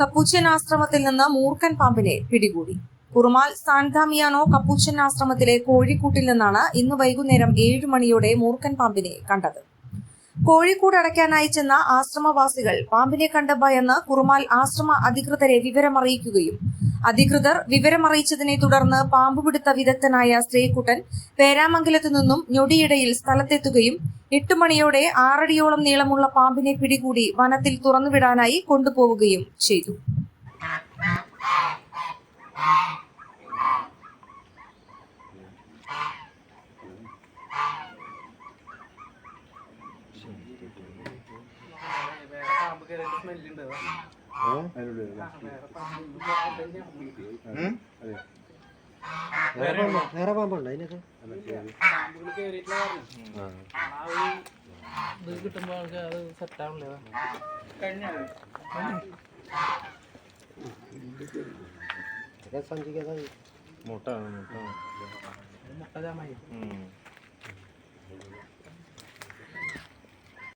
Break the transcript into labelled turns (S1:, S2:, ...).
S1: Capuchin ആശ്രമത്തിൽ നിന്ന് മൂർഖൻ പാമ്പിനെ പിടികൂടി. കുറുമാൽ സാൻഗാമിയാനോ കപ്പൂച്ചൻ ആശ്രമത്തിലെ കോഴിക്കൂട്ടിൽ നിന്നാണ് ഇന്ന് വൈകുന്നേരം ഏഴു മണിയോടെ മൂർഖൻ പാമ്പിനെ കണ്ടത്. കോഴിക്കൂട് അടയ്ക്കാനായി ചെന്ന ആശ്രമവാസികൾ പാമ്പിനെ കണ്ട് ഭയന്ന് കുറുമാൽ ആശ്രമ അധികൃതരെ വിവരമറിയിക്കുകയും അധികൃതർ വിവരമറിയിച്ചതിനെ തുടർന്ന് പാമ്പുപിടുത്ത വിദഗ്ധനായ ശ്രീകുട്ടൻ പേരാമംഗലത്തു നിന്നും ഞൊടിയിടയിൽ സ്ഥലത്തെത്തുകയും എട്ട് മണിയോടെ ആറടിയോളം നീളമുള്ള പാമ്പിനെ പിടികൂടി വനത്തിൽ തുറന്നുവിടാനായി കൊണ്ടുപോവുകയും ചെയ്തു.
S2: വേറെ പാമ്പ് വേറെ പാമ്പുണ്ട് അതിനൊക്കെ?
S3: ഇത് കിട്ടുമ്പോൾ ആൾക്ക് അത് സെറ്റ് ആവില്ല
S2: ഇതൊക്കെ സഞ്ചിക്കാതെ
S4: മുട്ട മുട്ട
S3: മുട്ട ജാമായി.